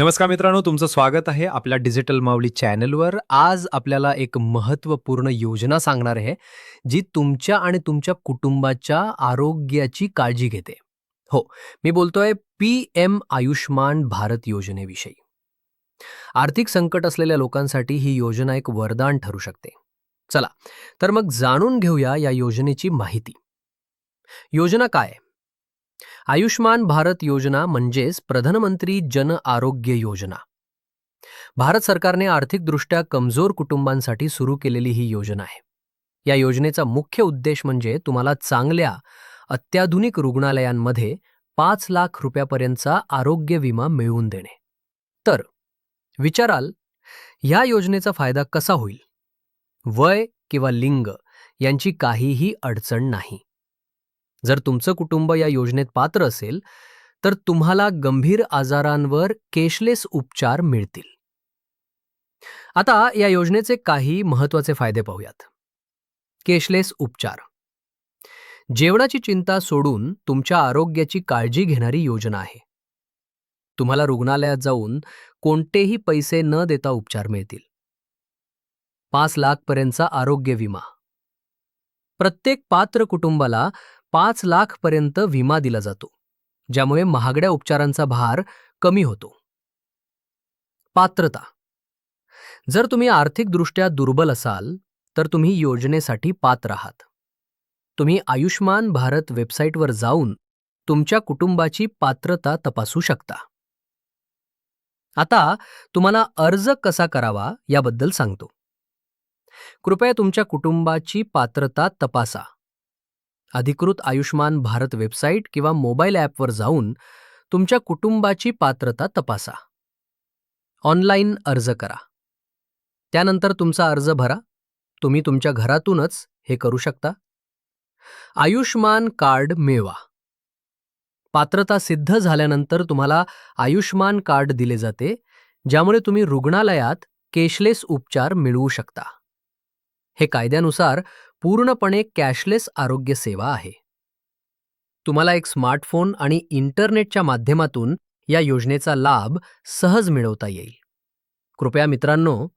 नमस्कार मित्रांनो तुमचं स्वागत आहे आपल्या डिजिटल माऊली चॅनलवर आज आपल्याला एक महत्त्वपूर्ण योजना सांगणार आहे जी तुमच्या आणि तुमच्या कुटुंबाच्या आरोग्याची काळजी घेते. हो मी बोलतोय पी एम आयुष्मान भारत योजनेविषयी. आर्थिक संकट असलेल्या लोकांसाठी ही योजना एक वरदान ठरू शकते. चला तर मग जाणून घेऊया या योजनेची माहिती. योजना काय आहे? आयुष्मान भारत योजना म्हणजेच प्रधानमंत्री जन आरोग्य योजना. भारत सरकारने आर्थिकदृष्ट्या कमजोर कुटुंबांसाठी सुरू केलेली ही योजना आहे. या योजनेचा मुख्य उद्देश म्हणजे तुम्हाला चांगल्या अत्याधुनिक रुग्णालयांमध्ये पाच लाख रुपयापर्यंतचा आरोग्य विमा मिळवून देणे. तर विचाराल ह्या योजनेचा फायदा कसा होईल? वय किंवा लिंग यांची काहीही अडचण नाही. जर तुमचं कुटुंब या योजनेत पात्र असेल तर तुम्हाला गंभीर आजारांवर केशलेस उपचार मिळतील. आता या योजनेचे काही महत्त्वाचे फायदे पाहूयात. केशलेस उपचार. जेवणाची चिंता सोडून तुमच्या आरोग्याची काळजी घेणारी योजना आहे. तुम्हाला रुग्णालयात जाऊन कोणतेही पैसे न देता उपचार मिळतील. पाच लाखपर्यंतचा आरोग्य विमा. प्रत्येक पात्र कुटुंबाला पाच लाखपर्यंत विमा दिला जातो ज्यामुळे महागड्या उपचारांचा भार कमी होतो. पात्रता. जर तुम्ही आर्थिकदृष्ट्या दुर्बल असाल तर तुम्ही योजनेसाठी पात्र आहात. तुम्ही आयुष्मान भारत वेबसाईटवर जाऊन तुमच्या कुटुंबाची पात्रता तपासू शकता. आता तुम्हाला अर्ज कसा करावा याबद्दल सांगतो. कृपया तुमच्या कुटुंबाची पात्रता तपासा. अधिकृत आयुष्मान भारत वेबसाईट किंवा मोबाईल ॲपवर जाऊन तुमच्या कुटुंबाची पात्रता तपासा. ऑनलाईन अर्ज करा. त्यानंतर तुमचा अर्ज भरा. तुम्ही तुमच्या घरातूनच हे करू शकता. आयुष्मान कार्ड मिळवा. पात्रता सिद्ध झाल्यानंतर तुम्हाला आयुष्मान कार्ड दिले जाते ज्यामुळे तुम्ही रुग्णालयात केशलेस उपचार मिळवू शकता. हे कायद्यानुसार पूर्णपणे कॅशलेस आरोग्य सेवा आहे. तुम्हाला एक स्मार्टफोन आणि इंटरनेटच्या माध्यमातून या योजनेचा लाभ सहज मिळवता येईल. कृपया मित्रांनो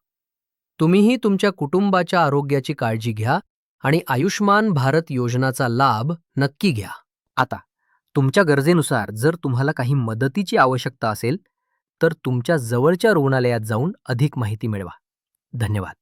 तुम्हीही तुमच्या कुटुंबाच्या आरोग्याची काळजी घ्या आणि आयुष्मान भारत योजनाचा लाभ नक्की घ्या. आता तुमच्या गरजेनुसार जर तुम्हाला काही मदतीची आवश्यकता असेल तर तुमच्या जवळच्या रुग्णालयात जाऊन अधिक माहिती मिळवा. धन्यवाद.